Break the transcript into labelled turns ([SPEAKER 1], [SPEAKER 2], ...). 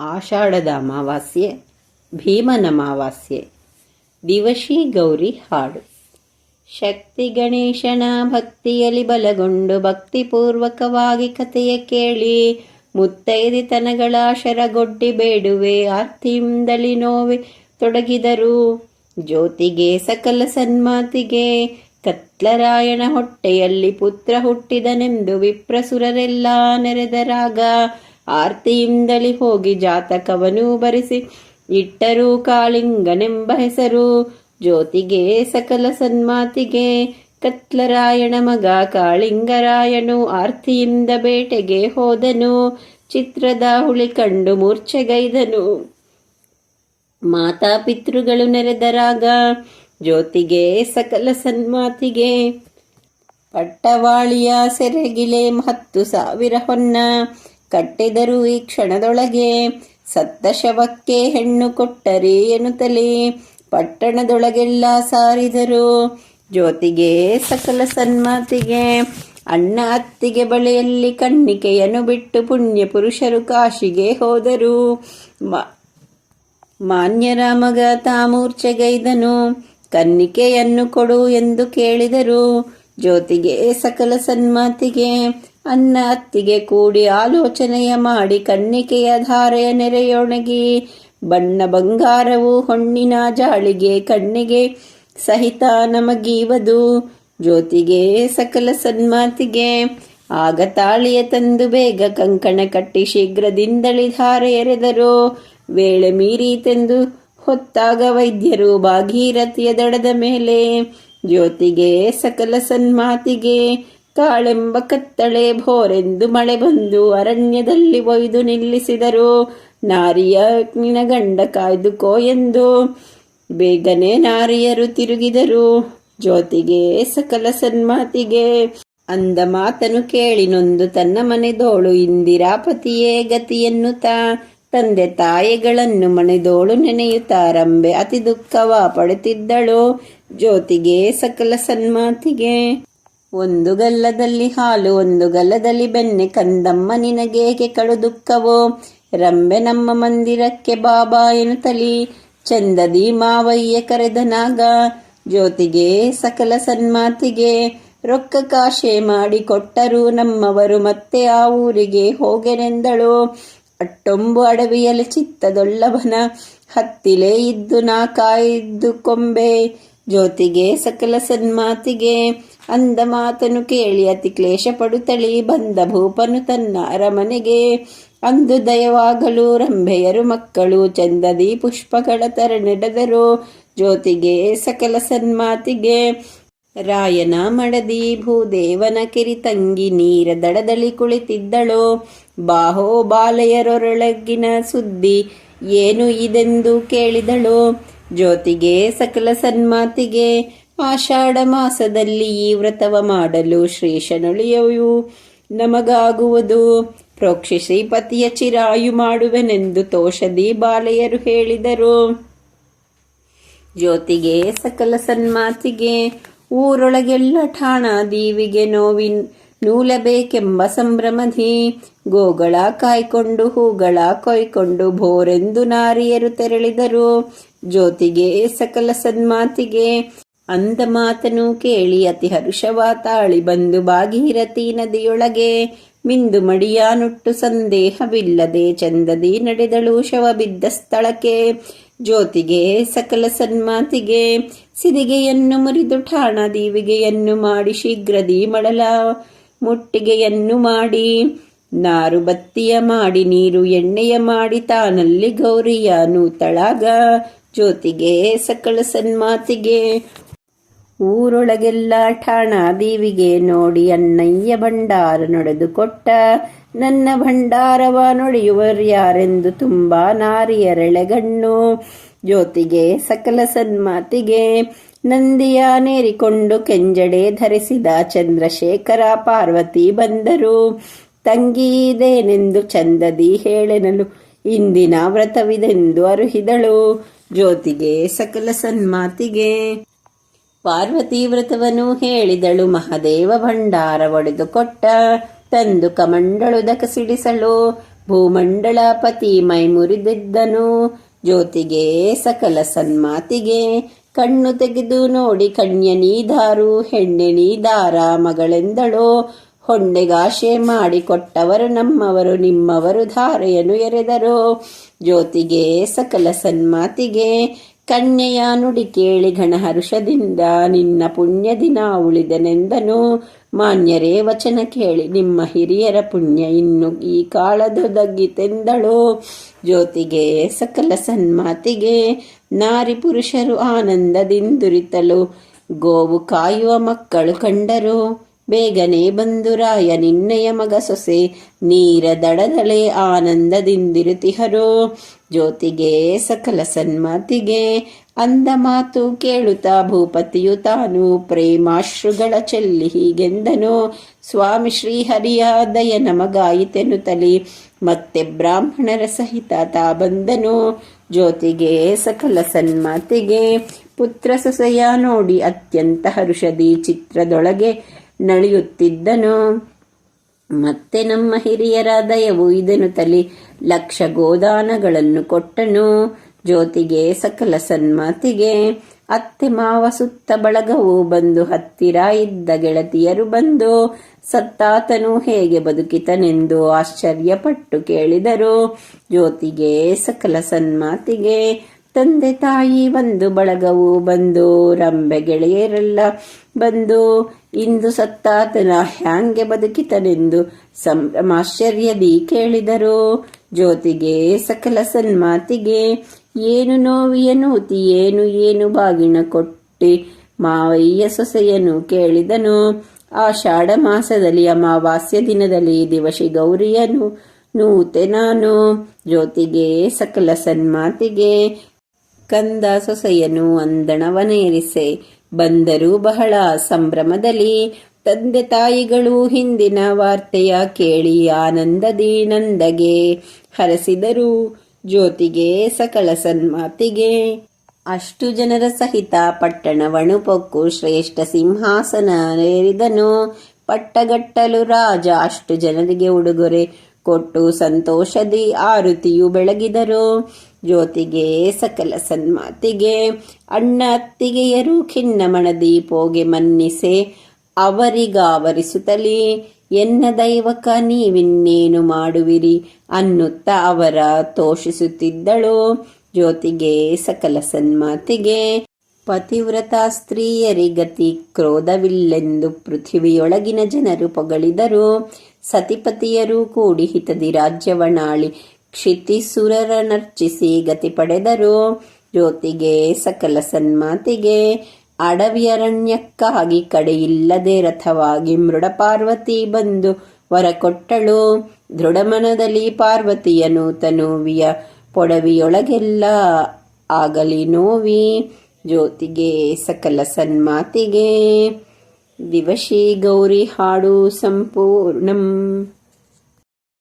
[SPEAKER 1] ಆಷಾಢದ ಅಮಾವಾಸ್ಯೆ, ಭೀಮನ ಅಮಾವಾಸ್ಯೆ, ದಿವಶಿ ಗೌರಿ ಹಾಡು. ಶಕ್ತಿ ಗಣೇಶನ ಭಕ್ತಿಯಲ್ಲಿ ಬಲಗೊಂಡು ಭಕ್ತಿಪೂರ್ವಕವಾಗಿ ಕಥೆಯ ಕೇಳಿ ಮುತ್ತೈದಿತನಗಳ ಶರಗೊಡ್ಡಿ ಬೇಡುವೆ ಆರ್ತಿಯಿಂದಲಿ ನೋವೆ ತೊಡಗಿದರು. ಜ್ಯೋತಿಗೆ ಸಕಲ ಸನ್ಮಾತಿಗೆ ಕತ್ಲರಾಯಣ ಹೊಟ್ಟೆಯಲ್ಲಿ ಪುತ್ರ ಹುಟ್ಟಿದನೆಂದು ವಿಪ್ರಸುರರೆಲ್ಲ ನೆರೆದರಾಗ ಆರ್ತಿಯಿಂದಲಿ ಹೋಗಿ ಜಾತಕವನು ಬರೆಸಿ, ಇಟ್ಟರು ಕಾಳಿಂಗನೆಂಬ ಹೆಸರು. ಜ್ಯೋತಿಗೆ ಸಕಲ ಸನ್ಮಾತಿಗೆ ಕತ್ಲರಾಯಣ ಮಗ ಕಾಳಿಂಗರಾಯನು ಆರ್ತಿಯಿಂದ ಬೇಟೆಗೆ ಹೋದನು, ಚಿತ್ರದ ಹುಳಿ ಕಂಡು ಮೂರ್ಛೆಗೈದನು. ಮಾತಾ ಪಿತೃಗಳು ನೆರೆದರಾಗ ಜ್ಯೋತಿಗೆ ಸಕಲ ಸನ್ಮಾತಿಗೆ. ಪಟ್ಟವಾಳಿಯ ಸೆರೆಗಿಲೆ ಹತ್ತು ಸಾವಿರ ಹೊನ್ನ ಕಟ್ಟಿದರು ಈ ಕ್ಷಣದೊಳಗೆ ಸತ್ತ ಶವಕ್ಕೆ ಹೆಣ್ಣು ಕೊಟ್ಟರೆ ಎನ್ನುತ್ತಲೇ ಪಟ್ಟಣದೊಳಗೆಲ್ಲ ಸಾರಿದರು. ಜ್ಯೋತಿಗೆ ಸಕಲ ಸನ್ಮಾತಿಗೆ, ಅಣ್ಣ ಅತ್ತಿಗೆ ಬಳಿಯಲ್ಲಿ ಕಣ್ಣಿಕೆಯನ್ನು ಬಿಟ್ಟು ಪುಣ್ಯ ಪುರುಷರು ಕಾಶಿಗೆ ಹೋದರು. ಮಾನ್ಯರ ಮಗ ತಾಮೂರ್ಛೆಗೈದನು ಕನ್ನಿಕೆಯನ್ನು ಕೊಡು ಎಂದು ಕೇಳಿದರು. ಜ್ಯೋತಿಗೆ ಸಕಲ ಸನ್ಮಾತಿಗೆ ಅನ್ನ ಅತ್ತಿಗೆ ಕೂಡಿ ಆಲೋಚನೆಯ ಮಾಡಿ ಕನ್ನಿಕೆಯ ಧಾರೆಯ ನೆರೆಯೊಣಗಿ, ಬಣ್ಣ ಬಂಗಾರವು ಹೊಣ್ಣಿನ ಜಾಳಿಗೆ ಕಣ್ಣಿಗೆ ಸಹಿತ ನಮಗೀವದು. ಜ್ಯೋತಿಗೆ ಸಕಲ ಸನ್ಮಾತಿಗೆ, ಆಗ ತಾಳಿಯ ತಂದು ಬೇಗ ಕಂಕಣ ಕಟ್ಟಿ ಶೀಘ್ರದಿಂದಳಿ ಧಾರೆ ಎರೆದರು. ವೇಳೆ ಮೀರೀತೆಂದು ಹೊತ್ತಾಗ ವೈದ್ಯರು ಭಾಗೀರಥಿಯ ದಡದ ಮೇಲೆ ಜ್ಯೋತಿಗೆ ಸಕಲ ಸನ್ಮಾತಿಗೆ ಕಾಳೆಂಬ ಕತ್ತಳೆ ಭೋರೆಂದು ಮಳೆ ಬಂದು ಅರಣ್ಯದಲ್ಲಿ ಒಯ್ದು ನಿಲ್ಲಿಸಿದರು. ನಾರಿಯ ನಿನ ಗಂಡ ಕಾಯ್ದುಕೋ ಎಂದು ಬೇಗನೆ ನಾರಿಯರು ತಿರುಗಿದರು. ಜ್ಯೋತಿಗೆ, ಸಕಲ ಸನ್ಮಾತಿಗೆ ಅಂದ ಮಾತನು ಕೇಳಿ ನೊಂದು ತನ್ನ ಮನೆದೋಳು ಇಂದಿರಾಪತಿಯೇ ಗತಿಯನ್ನುತ್ತಾ ತಂದೆ ತಾಯಿಗಳನ್ನು ಮನೆದೋಳು ನೆನೆಯುತ್ತಾ ರಂಬೆ ಅತಿ ದುಃಖವ ಪಡುತ್ತಿದ್ದಳು. ಜ್ಯೋತಿಗೆ, ಸಕಲ ಸನ್ಮಾತಿಗೆ ಒಂದು ಗಲ್ಲದಲ್ಲಿ ಹಾಲು, ಒಂದು ಗಲ್ಲದಲ್ಲಿ ಬೆಣ್ಣೆ. ಕಂದಮ್ಮ ನಿನಗೇಕೆ ಕಳು ದುಃಖವೋ? ರಂಬೆ ನಮ್ಮ ಮಂದಿರಕ್ಕೆ ಬಾಬಾ ತಲಿ ಚಂದದಿ ಮಾವಯ್ಯ ಕರೆದನಾಗ ಜ್ಯೋತಿಗೆ, ಸಕಲ ಸನ್ಮಾತಿಗೆ ರೊಕ್ಕ ಕಾಶೆ ಮಾಡಿ ಕೊಟ್ಟರು ನಮ್ಮವರು. ಮತ್ತೆ ಆ ಊರಿಗೆ ಹೋಗೆನೆಂದಳು. ಅಟ್ಟೊಂಬು ಅಡವಿಯಲ್ಲಿ ಚಿತ್ತದೊಳ್ಳವನ ಹತ್ತಿಲೇ ಇದ್ದು ನಾ ಕಾಯಿದ್ದು ಕೊಂಬೆ. ಜ್ಯೋತಿಗೆ, ಸಕಲ ಸನ್ಮಾತಿಗೆ ಅಂದ ಮಾತನು ಕೇಳಿ, ಅತಿ ಕ್ಲೇಶ ಪಡುತ್ತಳಿ ಬಂದ ಭೂಪನು ತನ್ನ ಅರಮನೆಗೆ. ಅಂದು ದಯವಾಗಲು ರಂಭೆಯರು ಮಕ್ಕಳು, ಚಂದದಿ ಪುಷ್ಪಗಳ ತರ ನೆಡೆದರು. ಜ್ಯೋತಿಗೆ ಸಕಲ ಸನ್ಮಾತಿಗೆ, ರಾಯನ ಮಡದಿ ಭೂದೇವನ ಕಿರಿತಂಗಿ ನೀರ ದಡದಲ್ಲಿ ಕುಳಿತಿದ್ದಳು. ಬಾಹೋ ಬಾಲೆಯರೊರೊಳಗಿನ ಸುದ್ದಿ ಏನು ಇದೆಂದು ಕೇಳಿದಳು. ಜ್ಯೋತಿಗೆ ಸಕಲ ಸನ್ಮಾತಿಗೆ ಆಷಾಢ ಮಾಸದಲ್ಲಿ ಈ ವ್ರತವ ಮಾಡಲು ಶ್ರೀಶನುಳಿಯವು ನಮಗಾಗುವುದು ಪ್ರೋಕ್ಷಿಸಿ ಪತಿಯ ಚಿರಾಯು ಮಾಡುವೆನೆಂದು ತೋಷದಿ ಬಾಲೆಯರು ಹೇಳಿದರು. ಜ್ಯೋತಿಗೆ, ಸಕಲ ಸನ್ಮಾತಿಗೆ, ಊರೊಳಗೆಲ್ಲ ಠಾಣ ದೀವಿಗೆ ನೋವಿನ್ ನೂಲಬೇಕೆಂಬ ಸಂಭ್ರಮಧಿ, ಗೋಗಳ ಕಾಯ್ಕೊಂಡು, ಹೂಗಳ ಕೊಯ್ಕೊಂಡು ಭೋರೆಂದು ನಾರಿಯರು ತೆರಳಿದರು. ಜ್ಯೋತಿಗೆ, ಸಕಲ ಸನ್ಮಾತಿಗೆ ಅಂದ ಮಾತನು ಕೇಳಿ ಅತಿ ಹರುಷವ ತಾಳಿ ಬಂದು ಭಾಗೀರಥಿ ನದಿಯೊಳಗೆ. ಮಿಂದು ಮಡಿಯಾನುಟ್ಟು ಸಂದೇಹವಿಲ್ಲದೆ ಚಂದದಿ ನಡೆದಳು ಶವ ಬಿದ್ದ ಸ್ಥಳಕ್ಕೆ. ಜ್ಯೋತಿಗೆ, ಸಕಲ ಸನ್ಮಾತಿಗೆ, ಸಿದಿಗೆಯನ್ನು ಮುರಿದು ಠಾಣ ದೀವಿಗೆಯನ್ನು ಮಾಡಿ ಶೀಘ್ರದಿ ಮಡಲ ಮುಟ್ಟಿಗೆಯನ್ನು ಮಾಡಿ. ನಾರು ಬತ್ತಿಯ ಮಾಡಿ, ನೀರು ಎಣ್ಣೆಯ ಮಾಡಿ, ತಾನಲ್ಲಿ ಗೌರಿಯ ನೂತಳಾಗ. ಜ್ಯೋತಿಗೆ, ಸಕಲ ಸನ್ಮಾತಿಗೆ ಊರೊಳಗೆಲ್ಲ ಠಾಣ ದೇವಿಗೆ ನೋಡಿ ಅಣ್ಣಯ್ಯ ಭಂಡಾರ ನಡೆದು ಕೊಟ್ಟ ನನ್ನ ಭಂಡಾರವ ನುಡಿಯುವರ್ಯಾರೆಂದು ತುಂಬಾ ನಾರಿಯರೆಳೆಗಣ್ಣು ಜ್ಯೋತಿಗೆ ಸಕಲ ಸನ್ಮಾತಿಗೆ ನಂದಿಯ ನೇರಿಕೊಂಡು ಕೆಂಜಡೆ ಧರಿಸಿದ ಚಂದ್ರಶೇಖರ ಪಾರ್ವತಿ ಬಂದರು. ತಂಗಿ ಇದೇನೆಂದು ಚಂದದಿ ಹೇಳೆನಲು ಇಂದಿನ ವ್ರತವಿದೆಂದು ಅರುಹಿದಳು. ಜ್ಯೋತಿಗೆ ಸಕಲ ಸನ್ಮಾತಿಗೆ ಪಾರ್ವತಿ ವ್ರತವನ್ನು ಹೇಳಿದಳು, ಮಹಾದೇವ ಭಂಡಾರ ಒಡೆದು ಕೊಟ್ಟ, ತಂದು ಕಮಂಡಳು ಭೂಮಂಡಳ ಪತಿ ಮೈ ಮುರಿದಿದ್ದನು ಜ್ಯೋತಿಗೆ ಸಕಲ ಸನ್ಮಾತಿಗೆ, ಕಣ್ಣು ತೆಗೆದು ನೋಡಿ ಕಣ್ಯ ನೀದಾರು, ಹೆಣ್ಣೆ ನೀದಾರ ಮಗಳೆಂದಳು, ಹೊಂಡೆಗಾಶೆ ಮಾಡಿ ಕೊಟ್ಟವರು ನಮ್ಮವರು, ನಿಮ್ಮವರು ಧಾರೆಯನ್ನು ಎರೆದರು, ಜ್ಯೋತಿಗೆ ಸಕಲ ಸನ್ಮಾತಿಗೆ ಕನ್ಯೆಯ ನುಡಿ ಕೇಳಿ ಹರುಷದಿಂದ ನಿನ್ನ ಪುಣ್ಯ ದಿನ ಉಳಿದನೆಂದನು. ಮಾನ್ಯರೇ, ವಚನ ಕೇಳಿ, ನಿಮ್ಮ ಹಿರಿಯರ ಪುಣ್ಯ ಇನ್ನು ಈ ಕಾಳದೊದಗಿತೆಂದಳು ಜ್ಯೋತಿಗೆ, ಸಕಲ ಸನ್ಮಾತಿಗೆ, ನಾರಿ ಪುರುಷರು ಆನಂದದಿಂದುರಿತಲು. ಗೋವು ಕಾಯುವ ಮಕ್ಕಳು ಕಂಡರು. ಬೇಗನೆ ಬಂದು ರಾಯ ನಿನ್ನಯ ಮಗ ಸೊಸೆ ನೀರ ದಡದಳೆ ಆನಂದದಿಂದಿರುತಿಹರು. ಜ್ಯೋತಿಗೆ ಸಕಲ ಸನ್ಮಾತಿಗೆ ಅಂದ ಮಾತು ಕೇಳುತ್ತಾ ಭೂಪತಿಯು ತಾನು ಪ್ರೇಮಾಶ್ರುಗಳ ಚೆಲ್ಲಿ ಹೀಗೆಂದನು. ಸ್ವಾಮಿ ಶ್ರೀಹರಿಯ ದಯ ತಲಿ. ಮತ್ತೆ ಬ್ರಾಹ್ಮಣರ ಸಹಿತ ತಾ ಬಂದನು. ಜ್ಯೋತಿಗೆ ಸಕಲ ಸನ್ಮಾತಿಗೆ ಪುತ್ರ ಸೊಸೆಯ ನೋಡಿ ಅತ್ಯಂತ ಹರುಷದಿ ಚಿತ್ರದೊಳಗೆ ನಡೆಯುತ್ತಿದ್ದನು. ಮತ್ತೆ ನಮ್ಮ ಹಿರಿಯರ ದಯವು ಇದನ್ನು ತಲಿ ಲಕ್ಷ ಗೋದಾನಗಳನ್ನು ಕೊಟ್ಟನು. ಜ್ಯೋತಿಗೆ ಸಕಲ ಸನ್ಮಾತಿಗೆ ಅತ್ತೆ ಮಾವ ಸುತ್ತ ಬಳಗವು ಬಂದು ಹತ್ತಿರ ಇದ್ದ ಗೆಳತಿಯರು ಬಂದು ಸತ್ತಾತನು ಹೇಗೆ ಬದುಕಿತನೆಂದು ಆಶ್ಚರ್ಯಪಟ್ಟು ಕೇಳಿದರು. ಜ್ಯೋತಿಗೆ ಸಕಲ ಸನ್ಮಾತಿಗೆ ತಂದೆ ತಾಯಿ ಒಂದು ಬಳಗವು ಬಂದು ರಂಬೆ ಗೆಳೆಯರೆಲ್ಲ ಬಂದು ಇಂದು ಸತ್ತಾತನ ಹ್ಯಾಂಗೆ ಬದುಕಿತನೆಂದು ಸಂಭ್ರಮಾಶ್ಚರ್ಯದಿ ಕೇಳಿದರು. ಜ್ಯೋತಿಗೆ ಸಕಲ ಸನ್ಮಾತಿಗೆ ಏನು ನೋವಿಯ ನೂತಿ ಏನು ಏನು ಬಾಗಿನ ಕೊಟ್ಟಿ ಮಾವಯ್ಯ ಸೊಸೆಯನು ಕೇಳಿದನು. ಆಷಾಢ ಮಾಸದಲ್ಲಿ, ಅಮಾವಾಸ್ಯ ದಿನದಲ್ಲಿ ದಿವಶಿ ಗೌರಿಯನು ನೂತೆ ನಾನು. ಜ್ಯೋತಿಗೆ ಸಕಲ ಸನ್ಮಾತಿಗೆ ಕಂದ ಸೊಸೆಯನು ಅಂದಣವನೇರಿಸೆ ಬಂದರು ಬಹಳ ಸಂಭ್ರಮದಲ್ಲಿ ತಂದೆ ತಾಯಿಗಳು ಹಿಂದಿನ ವಾರ್ತೆಯ ಕೇಳಿ ಆನಂದದಿ ನಂದಗೆ. ಹರಸಿದರು, ಜ್ಯೋತಿಗೆ ಸಕಲ ಸನ್ಮಾತಿಗೆ. ಅಷ್ಟು ಜನರ ಸಹಿತ ಪಟ್ಟಣವಣು ಪೊಕ್ಕು ಶ್ರೇಷ್ಠ ಸಿಂಹಾಸನ ನೇರಿದನು ಪಟ್ಟಗಟ್ಟಲು ರಾಜ ಅಷ್ಟು ಜನರಿಗೆ ಉಡುಗೊರೆ ಕೊಟ್ಟು ಸಂತೋಷದಿ ಆರುತಿಯು ಬೆಳಗಿದರು. ಜ್ಯೋತಿಗೆ ಸಕಲ ಸನ್ಮಾತಿಗೆ, ಅಣ್ಣ ಅತ್ತಿಗೆಯರು ಖಿನ್ನ ಮಣದಿ ಪೋಗೆ ಮನ್ನಿಸೆ, ಅವರಿಗಾವರಿಸುತ್ತಲೇ, ಎನ್ನ ದೈವಕ ನೀವಿನ್ನೇನು ಮಾಡುವಿರಿ ಅನ್ನುತ್ತ ಅವರ ತೋಷಿಸುತ್ತಿದ್ದಳು. ಜ್ಯೋತಿಗೆ ಸಕಲ ಸನ್ಮಾತಿಗೆ, ಪತಿವ್ರತ ಸ್ತ್ರೀಯರಿಗತಿ ಕ್ರೋಧವಿಲ್ಲೆಂದು ಪೃಥ್ವಿಯೊಳಗಿನ ಜನರು ಪೊಗಳಿದರು. ಸತಿಪತಿಯರು ಕೂಡಿ ಹಿತದಿ ರಾಜ್ಯವನಾಳಿ ಕ್ಷಿತಿಸುರರನರ್ಚಿಸಿ ಗತಿ ಪಡೆದರು. ಜ್ಯೋತಿಗೆ, ಸಕಲ ಸನ್ಮಾತಿಗೆ ಅಡವಿಯರಣ್ಯಕ್ಕಾಗಿ ಕಡೆಯಿಲ್ಲದೆ ರಥವಾಗಿ ಮೃಡ ಪಾರ್ವತಿ ಬಂದು ವರ ಕೊಟ್ಟಳು. ದೃಢಮನದಲ್ಲಿ ಪಾರ್ವತಿಯ ನೂತನೋವಿಯ ಪೊಡವಿಯೊಳಗೆಲ್ಲ ಆಗಲಿ ನೋವಿ. ಜ್ಯೋತಿಗೆ, ಸಕಲ ಸನ್ಮಾತಿಗೆ ದಿವಶಿ ಗೌರಿ ಹಾಡು ಸಂಪೂರ್ಣಂ